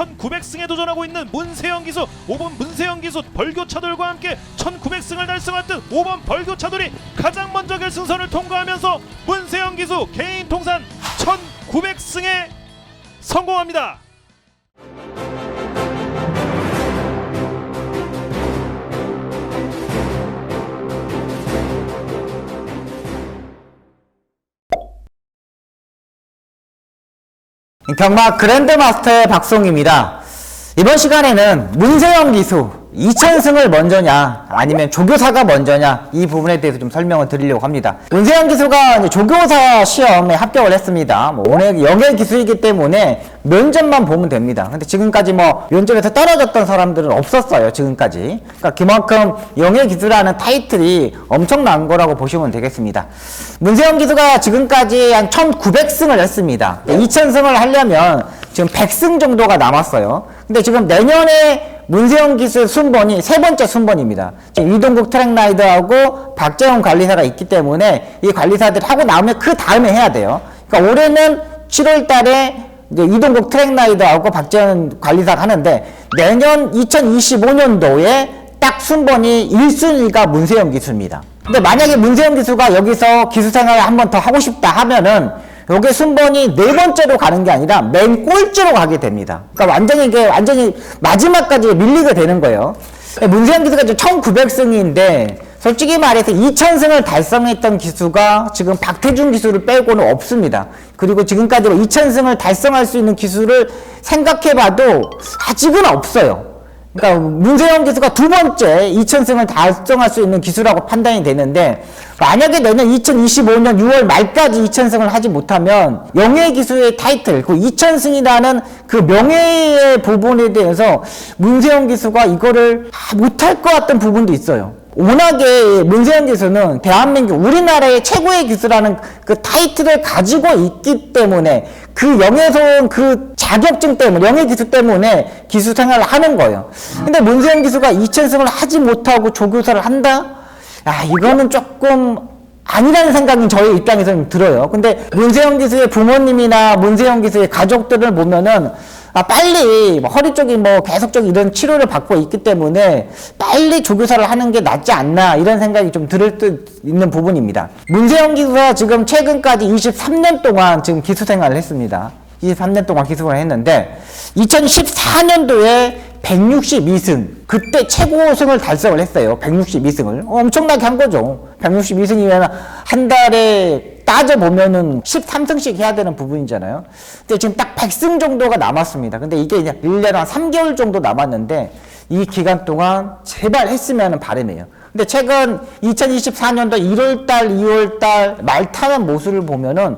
1900승에 도전하고 있는 문세영 기수 5번 문세영 기수 벌교차돌과 함께 1900승을 달성한 듯 5번 벌교차돌이 가장 먼저 결승선을 통과하면서 문세영 기수 개인 통산 1900승에 성공합니다. 경마 그랜드마스터의 박송입니다. 이번 시간에는 문세영 기수 2000승을 먼저냐 아니면 조교사가 먼저냐 이 부분에 대해서 좀 설명을 드리려고 합니다. 문세영 기수가 조교사 시험에 합격을 했습니다. 뭐 오늘 영예 기수이기 때문에 면접만 보면 됩니다. 근데 지금까지 뭐 면접에서 떨어졌던 사람들은 없었어요. 지금까지. 그러니까 그만큼 영예 기수라는 타이틀이 엄청난 거라고 보시면 되겠습니다. 문세영 기수가 지금까지 한 1900승을 했습니다. 2000승을 하려면 지금 100승 정도가 남았어요. 근데 지금 내년에 문세영 기수 순번이 세 번째 순번입니다. 이동국 트랙라이더하고 박재훈 관리사가 있기 때문에 이 관리사들이 하고 나오면 그 다음에 해야 돼요. 그러니까 올해는 7월 달에 이동국 트랙라이더하고 박재훈 관리사가 하는데 내년 2025년도에 딱 순번이 1순위가 문세영 기수입니다. 근데 만약에 문세영 기수가 여기서 기수 생활을 한 번 더 하고 싶다 하면은 요게 순번이 네 번째로 가는 게 아니라 맨 꼴찌로 가게 됩니다. 그러니까 완전히 이게 완전히 마지막까지 밀리게 되는 거예요. 문세영 기수가 지금 1900승인데 솔직히 말해서 2000승을 달성했던 기수가 지금 박태준 기수를 빼고는 없습니다. 그리고 지금까지 2000승을 달성할 수 있는 기수를 생각해봐도 아직은 없어요. 그러니까 문세영 기수가 두 번째 2000승을 달성할 수 있는 기수라고 판단이 되는데 만약에 내년 2025년 6월 말까지 2000승을 하지 못하면 영예 기수의 타이틀 그 2000승이라는 그 명예의 부분에 대해서 문세영 기수가 이거를 아, 못할 것 같은 부분도 있어요. 워낙에 문세영 기수는 대한민국 우리나라의 최고의 기수라는 그 타이틀을 가지고 있기 때문에 그 영예소원 그 자격증 때문에 영예 기수 때문에 기수 생활을 하는 거예요. 근데 문세영 기수가 2000승을 하지 못하고 조교사를 한다? 아 이거는 조금 아니라는 생각이 저희 입장에서는 들어요. 근데 문세영 기수의 부모님이나 문세영 기수의 가족들을 보면은 아 빨리 뭐 허리 쪽이 뭐 계속적 이런 치료를 받고 있기 때문에 빨리 조교사를 하는 게 낫지 않나 이런 생각이 좀 들을 듯 있는 부분입니다. 문세영 기수가 지금 최근까지 23년 동안 지금 기수 생활을 했습니다. 23년 동안 기수를 했는데 2014년도에 162승 그때 최고 승을 달성을 했어요. 162승을 엄청나게 한 거죠. 162승이면 한 달에 따져 보면은 13승씩 해야 되는 부분이잖아요. 근데 지금 딱 100승 정도가 남았습니다. 근데 이게 이제 1년 한 3개월 정도 남았는데 이 기간 동안 제발 했으면 바람이에요. 근데 최근 2024년도 1월달, 2월달 말 타는 모습을 보면은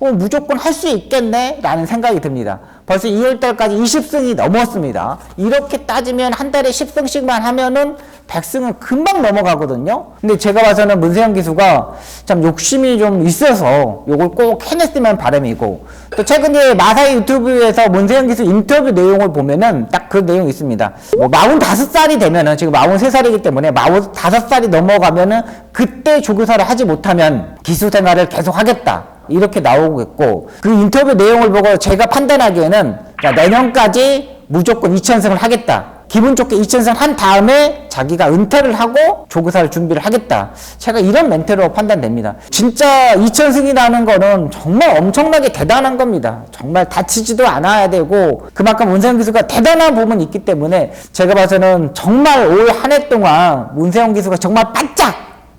어, 무조건 할 수 있겠네? 라는 생각이 듭니다. 벌써 2월달까지 20승이 넘었습니다. 이렇게 따지면 한 달에 10승씩만 하면은 100승은 금방 넘어가거든요. 근데 제가 봐서는 문세영 기수가 참 욕심이 좀 있어서 요걸 꼭 해냈으면 바람이고 또 최근에 마사이 유튜브에서 문세영 기수 인터뷰 내용을 보면은 딱 그 내용이 있습니다. 뭐 45살이 되면은 지금 43살이기 때문에 45살이 넘어가면은 그때 조교사를 하지 못하면 기수 생활을 계속 하겠다. 이렇게 나오고 있고 그 인터뷰 내용을 보고 제가 판단하기에는 야, 내년까지 무조건 2천승을 하겠다. 기분 좋게 2천승 한 다음에 자기가 은퇴를 하고 조교사를 준비를 하겠다. 제가 이런 멘트로 판단됩니다. 진짜 2천승이라는 거는 정말 엄청나게 대단한 겁니다. 정말 다치지도 않아야 되고 그만큼 문세영 기수가 대단한 부분이 있기 때문에 제가 봐서는 정말 올 한 해 동안 문세영 기수가 정말 바짝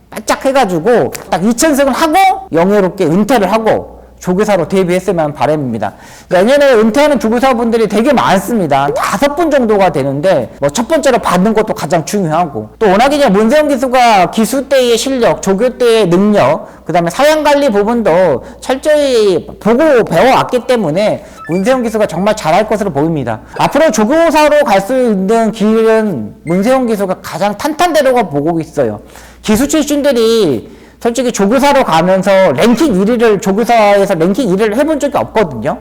바짝 해가지고 딱 2천승을 하고 영예롭게 은퇴를 하고 조교사로 데뷔했으면 바람입니다. 내년에 은퇴하는 조교사분들이 되게 많습니다. 한 다섯 분 정도가 되는데 뭐 첫 번째로 받는 것도 가장 중요하고 또 워낙에 이제 문세영 기수가 기수 때의 실력, 조교 때의 능력, 그 다음에 사양 관리 부분도 철저히 보고 배워왔기 때문에 문세영 기수가 정말 잘할 것으로 보입니다. 앞으로 조교사로 갈 수 있는 길은 문세영 기수가 가장 탄탄대로가 보고 있어요. 기수 출신들이 솔직히 조교사로 가면서 랭킹 1위를 조교사에서 랭킹 1위를 해본 적이 없거든요.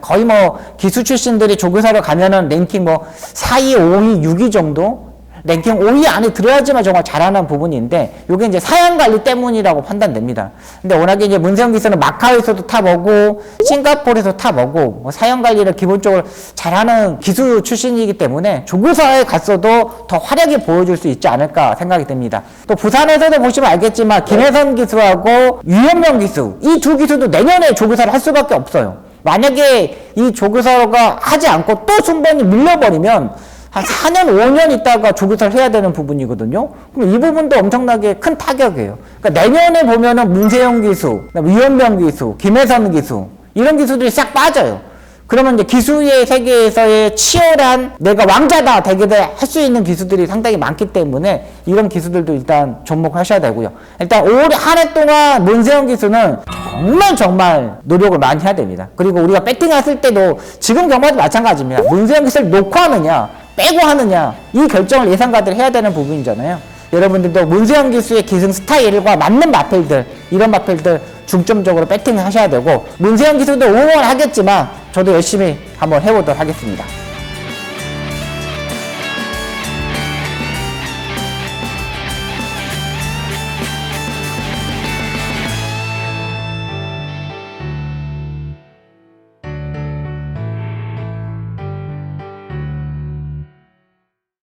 거의 뭐 기수 출신들이 조교사로 가면은 랭킹 뭐 4위, 5위, 6위 정도 랭킹 5위 안에 들어야지만 정말 잘하는 부분인데 이게 이제 사양 관리 때문이라고 판단됩니다. 근데 워낙에 이제 문세영 기수는 마카오에서도 탑오고 싱가포르에서 탑오고 뭐 사양 관리를 기본적으로 잘하는 기수 출신이기 때문에 조교사에 갔어도 더 화려하게 보여줄 수 있지 않을까 생각이 듭니다. 또 부산에서도 보시면 알겠지만 김혜선 기수하고 유현명 기수 이 두 기수도 내년에 조교사를 할 수밖에 없어요. 만약에 이 조교사가 하지 않고 또 순번이 밀려버리면 한 4년, 5년 있다가 조교사를 해야 되는 부분이거든요. 그럼 이 부분도 엄청나게 큰 타격이에요. 그러니까 내년에 보면은 문세영 기수, 유현명 기수, 김혜선 기수 이런 기수들이 싹 빠져요. 그러면 이제 기수의 세계에서의 치열한 내가 왕자다 되게 할수 있는 기수들이 상당히 많기 때문에 이런 기수들도 일단 접목하셔야 되고요. 일단 올 한 해 동안 문세영 기수는 정말 정말 노력을 많이 해야 됩니다. 그리고 우리가 배팅했을 때도 지금 경우도 마찬가지입니다. 문세영 기수를 놓고 하느냐 빼고 하느냐 이 결정을 예상가들이 해야 되는 부분이잖아요. 여러분들도 문세영 기수의 기승 스타일과 맞는 마필들 이런 마필들 중점적으로 배팅을 하셔야 되고 문세영 기수도 응원하겠지만 저도 열심히 한번 해보도록 하겠습니다.